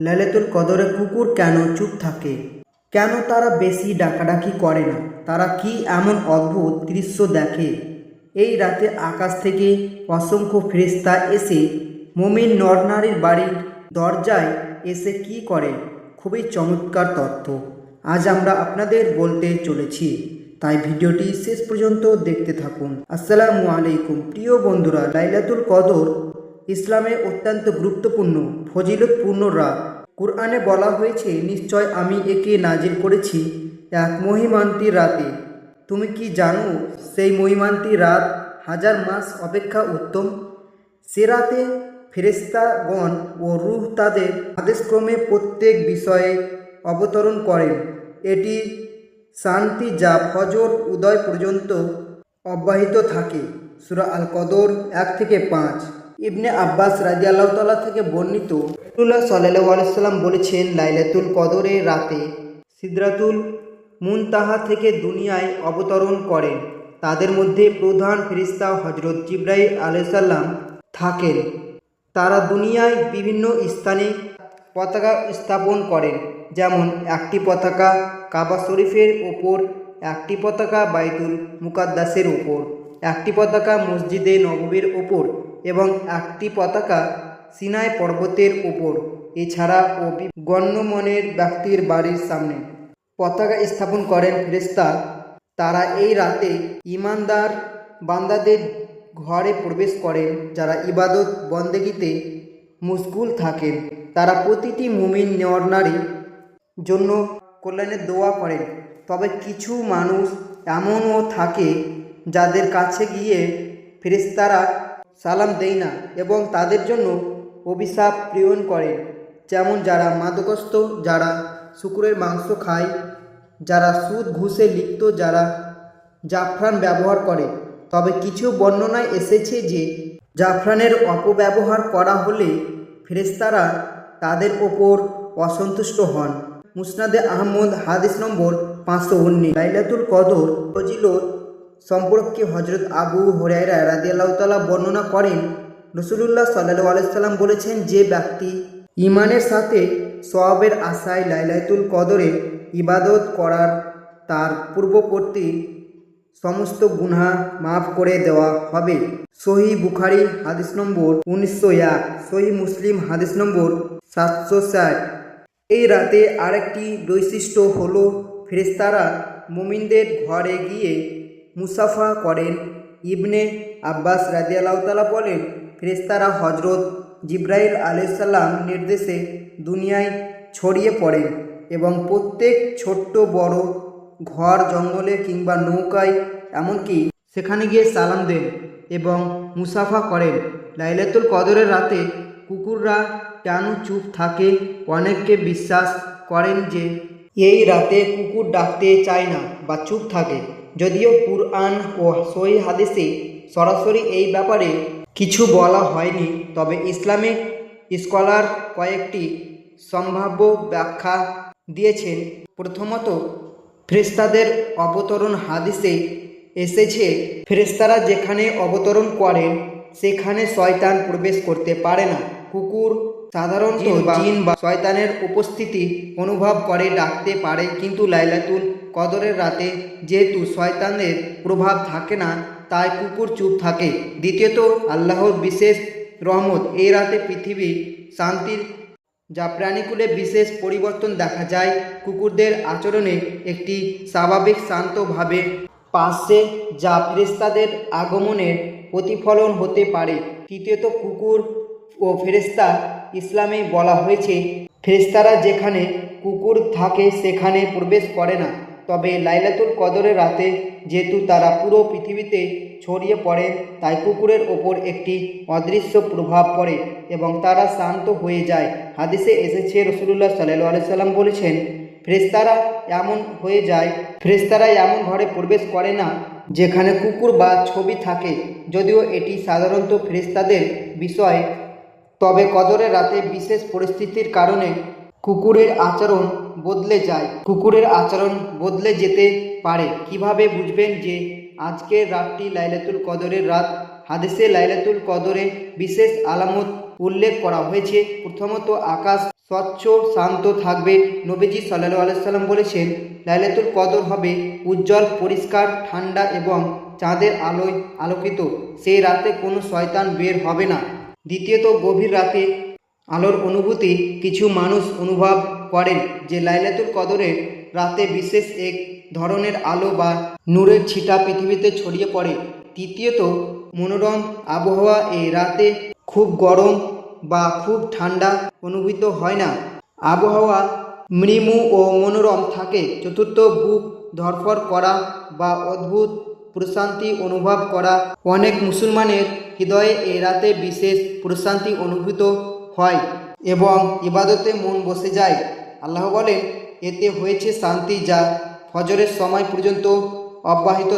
লাইলাতুল কদরে কুকুর কেন চুপ থাকে? কেন তারা বেশি ডাকাডাকি করে না? তারা কি এমন অদ্ভুত দৃশ্য দেখে? এই রাতে আকাশ থেকে অসংখ্য ফেরেস্তা এসে মমিন নরনারীর বাড়ির দরজায় এসে কি করে? খুবই চমৎকার তথ্য। আজ আমরা আপনাদের বলতে চলেছি। তাই ভিডিওটি শেষ পর্যন্ত দেখতে থাকুন। আসসালামু আলাইকুম। প্রিয় বন্ধুরা, লাইলাতুল কদর ইসলামে অত্যন্ত গুরুত্বপূর্ণ, ফজিলতপূর্ণ রাত। কুরআনে বলা হয়েছে, নিশ্চয় আমি একে নাজিল করেছি এক মহিমান্তি রাতে। তুমি কি জানো, সেই মহিমান্তি রাত হাজার মাস অপেক্ষা উত্তম? সে রাতে ফেরেস্তাগণ ও রুহ তাদের আদেশক্রমে প্রত্যেক বিষয়ে অবতরণ করেন। এটি শান্তি যা ফজর উদয় পর্যন্ত অব্যাহিত থাকে। সুরা আল কদর এক থেকে পাঁচ। ইবনে আব্বাস রাজি তাল্লাহ থেকে বর্ণিত রসুল্লাহ সাল্লাহ আলাইসাল্লাম বলেছেন, লাইলাতুল কদরের রাতে সিদরাতুল মুনতাহা থেকে দুনিয়ায় অবতরণ করেন। তাদের মধ্যে প্রধান ফেরিস্তা হজরত জিব্রাইল আলাইসাল্লাম থাকেন। তারা দুনিয়ায় বিভিন্ন স্থানে পতাকা স্থাপন করেন, যেমন একটি পতাকা কাবা শরীফের ওপর, একটি পতাকা বাইতুল মুকাদ্দাসের ওপর, একটি পতাকা মসজিদে নববীর ওপর এবং একটি পতাকা সিনাই পর্বতের ওপর এছাড়া ও গণ্যমানের ব্যক্তির বাড়ির সামনে। পতাকা স্থাপন করেন ফেরেস্তা তারা এই রাতে ইমানদার বান্দাদের ঘরে প্রবেশ করেন যারা ইবাদত বন্দেগিতে মুশগুল থাকেন। তারা প্রতিটি মুমিন নেওয়ার নারী জন্য কল্যাণের দোয়া করেন। তবে কিছু মানুষ এমনও থাকে, যাদের কাছে গিয়ে ফেরেস্তারা সালাম দেয় না এবং তাদের জন্য অভিশাপ প্রেরণ করে, যেমন যারা মাদকস্থ যারা শুকুরের মাংস খায়, যারা সুদ ঘুষে লিপ্ত, যারা জাফরান ব্যবহার করে। তবে কিছু বর্ণনায় এসেছে যে, জাফরানের অপব্যবহার করা হলে ফেরেস্তারা তাদের ওপর অসন্তুষ্ট হন। মুসনাদে আহমদ, হাদিস নম্বর পাঁচশো উনিশ। লাইলাতুল কদর ফজিলত সম্পর্কে হজরত আবু হরাইরা রাদিয়াল্লাহু তাআলা বর্ণনা করেন রসুলুল্লাহ সাল্লাহ আলাইসাল্লাম বলেছেন যে ব্যক্তি ইমানের সাথে সওয়াবের আশায় লাইলাতুল কদরে ইবাদত করার তার পূর্ববর্তী সমস্ত গুনাহ মাফ করে দেওয়া হবে। সহি বুখারি হাদিস নম্বর উনিশশো এক, সহি মুসলিম হাদিস নম্বর সাতশো ষাট। এই রাতে আরেকটি বৈশিষ্ট্য হল ফেরেস্তারা মুমিনদের ঘরে গিয়ে মুসাফা করেন। ইবনে আব্বাস রাজিয়াল্লাহতালা বলেন ফেরেস্তারা হজরত জিব্রাইল আলাইসাল্লাম নির্দেশে দুনিয়ায় ছড়িয়ে পড়েন এবং প্রত্যেক ছোট্ট বড় ঘর, জঙ্গলে কিংবা নৌকায় এমনকি সেখানে গিয়ে সালাম দেন এবং মুসাফা করেন। লাইলাতুল কদরের রাতে কুকুররা কেন চুপ থাকে। অনেককে বিশ্বাস করেন যে এই রাতে কুকুর ডাকতে চায় না বা চুপ থাকে। যদিও কুরআন ও সহি হাদিসে সরাসরি এই ব্যাপারে কিছু বলা হয়নি তবে ইসলামিক স্কলার কয়েকটি সম্ভাব্য ব্যাখ্যা দিয়েছেন। প্রথমত ফেরেস্তাদের অবতরণ হাদিসে এসেছে ফেরেস্তারা যেখানে অবতরণ করেন সেখানে শয়তান প্রবেশ করতে পারে না। কুকুর সাধারণত জিন বা শয়তানের উপস্থিতি অনুভব করে ডাকতে পারে কিন্তু লাইলাতুল কদরের রাতে যেহেতু শয়তানের প্রভাব থাকে না তাই কুকুর চুপ থাকে। দ্বিতীয়ত, আল্লাহর বিশেষ রহমত। এই রাতে পৃথিবী শান্তির যা প্রাণীকুলে বিশেষ পরিবর্তন দেখা যায়, কুকুরদের আচরণে একটি স্বাভাবিক শান্তভাবে পাশে যা ফেরেস্তাদের আগমনের প্রতিফলন হতে পারে। তৃতীয়ত, কুকুর ও ফেরেস্তা ইসলামে বলা হয়েছে ফেরেস্তারা যেখানে কুকুর থাকে সেখানে প্রবেশ করে না। তবে লাইলাতুল কদরের রাতে যেহেতু তারা পুরো পৃথিবীতে ছড়িয়ে পড়ে, তাই কুকুরের ওপর একটি অদৃশ্য প্রভাব পড়ে এবং তারা শান্ত হয়ে যায়। হাদিসে এসেছে রসুল্লাহ সাল্লু আলাইসাল্লাম বলেছেন ফ্রেস্তারা এমন হয়ে যায় ফ্রেস্তারা এমন ঘরে প্রবেশ করে না যেখানে কুকুর বা ছবি থাকে। যদিও এটি সাধারণত ফ্রেস্তাদের বিষয়, তবে কদরের রাতে বিশেষ পরিস্থিতির কারণে কুকুরের আচরণ বদলে যায়। কুকুরের আচরণ বদলে যেতে পারে। কীভাবে বুঝবেন যে আজকের রাতটি লাইলাতুল কদরের রাত? হাদিসে লাইলাতুল কদরে বিশেষ আলামত উল্লেখ করা হয়েছে। প্রথমত, আকাশ স্বচ্ছ, শান্ত থাকবে। নবীজি সাল্লাহ আলাইসাল্লাম বলেছেন, লাইলাতুল কদর হবে উজ্জ্বল, পরিষ্কার, ঠান্ডা এবং চাঁদের আলোয় আলোকিত। সেই রাতে কোনো শয়তান বের হবে না। দ্বিতীয়ত, গভীর রাতে আলোর অনুভূতি কিছু মানুষ অনুভব করেন যে লাইলাতুল কদরের রাতে বিশেষ এক ধরনের আলো বা নূরের ছিটা পৃথিবীতে ছড়িয়ে পড়ে। তৃতীয়ত, মনোরম আবহাওয়া এই রাতে খুব গরম বা খুব ঠান্ডা অনুভূত হয় না। আবহাওয়া মৃমু ও মনোরম থাকে। চতুর্থ, বুক ধরফর করা বা অদ্ভুত প্রশান্তি অনুভব করা। অনেক মুসলমানের হৃদয়ে এই রাতে বিশেষ প্রশান্তি অনুভূত হয় এবং ইবাদতে মন বসে যায়। আল্লাহ বলেন, এতে হয়েছে শান্তি যা ফজরের সময় পর্যন্ত অব্যাহিত